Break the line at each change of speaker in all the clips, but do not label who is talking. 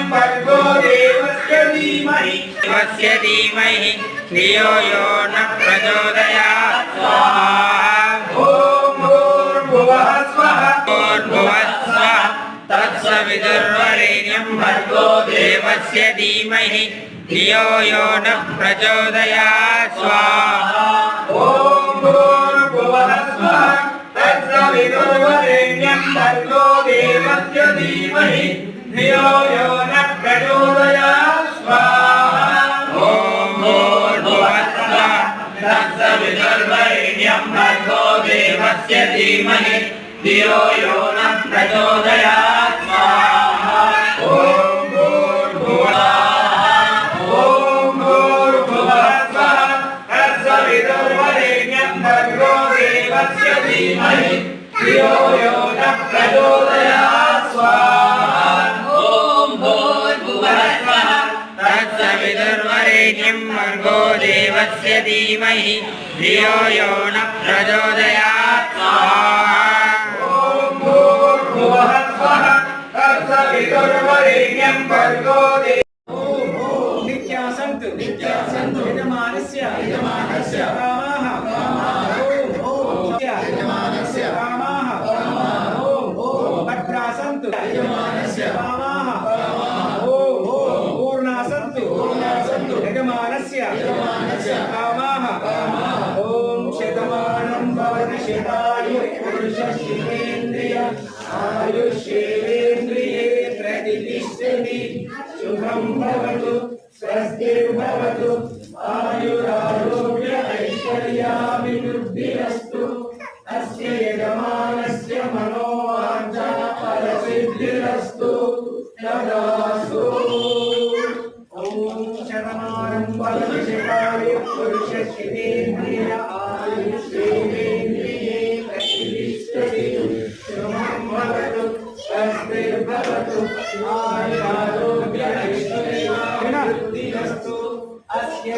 తత్సవితుర్వరేణ్యం భర్గో దేవస్య ధీమహి దేవస్య ధీమహి ధియో యో న ప్రచోదయాత్ స్వాహా ఓం భూర్భువః స్వః భూర్భువః స్వః తత్సవితుర్వరేణ్యం భర్గో దేవస్య ధీమహి ధియో యో న ప్రచోదయాత్ స్వాహా ఓం భూర్భువః స్వః తత్సవితుర్వరేణ్యం భర్గో దేవస్య ధీమహి ధియో యో న ప్రచోదయాత్ స్వాహా ఓం భూర్భువః స్వః తత్సవితుర్వరేణ్యం భర్గో దేవస్య ధీమహి ధియో యో న ప్రచోదయాత్ స్వాహా ఓం భూర్భువః ఓం తత్సవితుర్వరేణ్యం భర్గో దేవస్య ధీమహి ధియో యో న ప్రచోదయాత్ స్వాహా ఓం భూర్భువః స్వః తత్సవితుర్వరేణ్యం భర్గో
నిత్యాసంతు నిత్యాసంతు యజమానస్య పురుషశివేంద్రియ ఆయుష్యేంద్రియే ప్రతిష్టతి శుభం భవతు స్వస్తిర్భవతు ఆయురారోగ్య ఐశ్వర్యాభివృద్ధిరస్తు. అస్య యజమానస్య మనోవాంఛా ఫలసిద్ధిరస్తు ఓం శతమానం ప్రతిష్టతి శుభం భవతు స్వస్తిర్భవతు ఆయురారోగ్య ఐశ్వర్యాభివృద్ధిరస్తు అస్య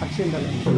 యజమానస్య